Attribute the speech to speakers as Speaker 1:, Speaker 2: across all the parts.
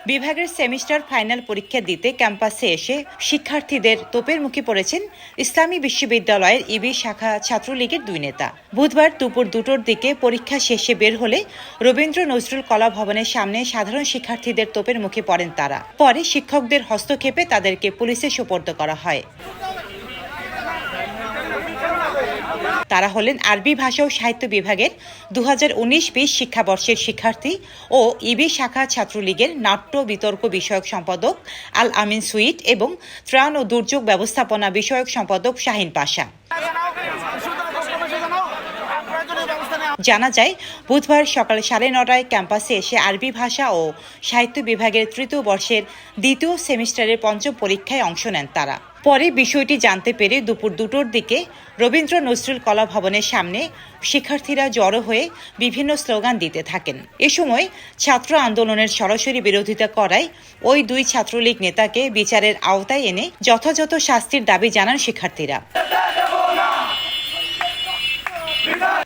Speaker 1: বিভাগের semester final পরীক্ষা দিতে ক্যাম্পাসে এসে শিক্ষার্থীদের তোপের মুখে পড়েছেন ইসলামী বিশ্ববিদ্যালয়ের ইবি শাখা ছাত্রলীগের দুই নেতা। বুধবার দুপুর দুটোর দিকে পরীক্ষা শেষে বের হলে রবীন্দ্র নজরুল কলা ভবনের সামনে সাধারণ শিক্ষার্থীদের তোপের মুখে পড়েন তারা। পরে শিক্ষকদের হস্তক্ষেপে তাদেরকে পুলিশে সোপর্দ করা হয়। তারা হলেন আরবি ভাষা ও সাহিত্য বিভাগের দু হাজার উনিশ বিশ শিক্ষাবর্ষের শিক্ষার্থী ও ইবি শাখা ছাত্রলীগের নাট্য বিতর্ক বিষয়ক সম্পাদক আল আমিন সুইট এবং ত্রাণ ও দুর্যোগ ব্যবস্থাপনা বিষয়ক সম্পাদক শাহিন পাশা। জানা যায়, বুধবার সকাল সাড়ে নটায় ক্যাম্পাসে এসে আরবি ভাষা ও সাহিত্য বিভাগের তৃতীয় বর্ষের দ্বিতীয় সেমিস্টারের পঞ্চম পরীক্ষায় অংশ নেন তারা। পরে বিষয়টি জানতে পেরে দুপুর দুটোর দিকে রবীন্দ্র নজরুল কলা ভবনের সামনে শিক্ষার্থীরা জড়ো হয়ে বিভিন্ন স্লোগান দিতে থাকেন। এ সময় ছাত্র আন্দোলনের সরাসরি বিরোধিতা করায় ওই দুই ছাত্রলীগ নেতাকে বিচারের আওতায় এনে যথাযথ শাস্তির দাবি জানান শিক্ষার্থীরা।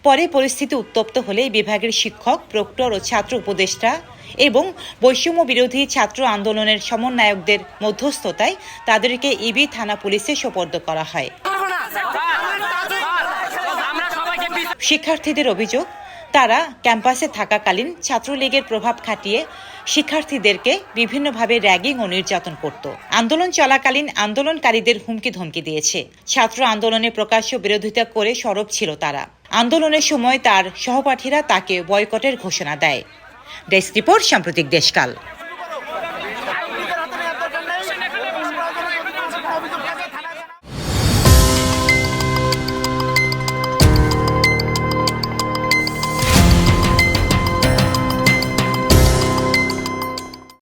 Speaker 1: পরে পরিস্থিতি উত্তপ্ত হলে বিভাগের শিক্ষক, প্রক্টর ও ছাত্র উপদেষ্টা এবং বৈষম্য বিরোধী ছাত্র আন্দোলনের সমন্বয়কদের মধ্যস্থতায় তাদেরকে ইবি থানা পুলিশে সোপর্দ করা হয়। শিক্ষার্থীদের অভিযোগ, তারা ক্যাম্পাসে থাকাকালীন ছাত্রলীগের প্রভাব খাটিয়ে শিক্ষার্থীদেরকে বিভিন্নভাবে র্যাগিং ও নির্যাতন করত। আন্দোলন চলাকালীন আন্দোলনকারীদের হুমকি ধমকি দিয়েছে। ছাত্র আন্দোলনে প্রকাশ্য বিরোধিতা করে সরব ছিল তারা। আন্দোলনের সময় তার সহপাঠীরা তাকে বয়কটের ঘোষণা দেয়। ডেস্ক রিপোর্ট সাম্প্রতিক দেশকাল।